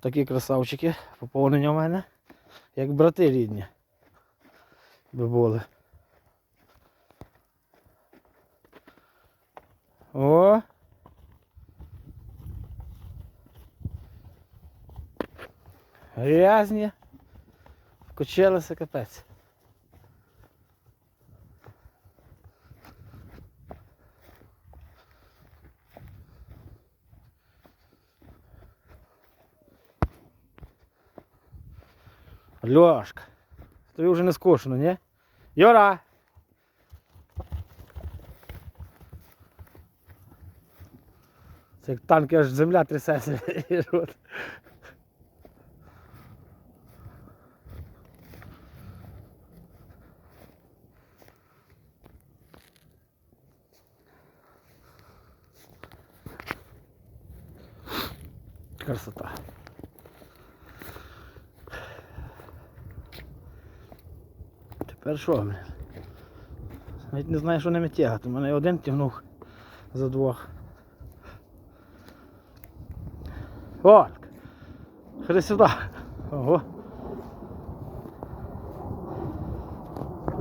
Такі красавчики. Поповнення в мене. Як брати рідні. Би були. О! Грязні. Вкочилися капець. Льошка, тобі вже не скучно, ні? Юра! Це як танки аж земля трясеться. Красота. Що, блін? Навіть не знаю, що ними тягати. У мене один тягнув за двох. О! Ходи сюди. Ого.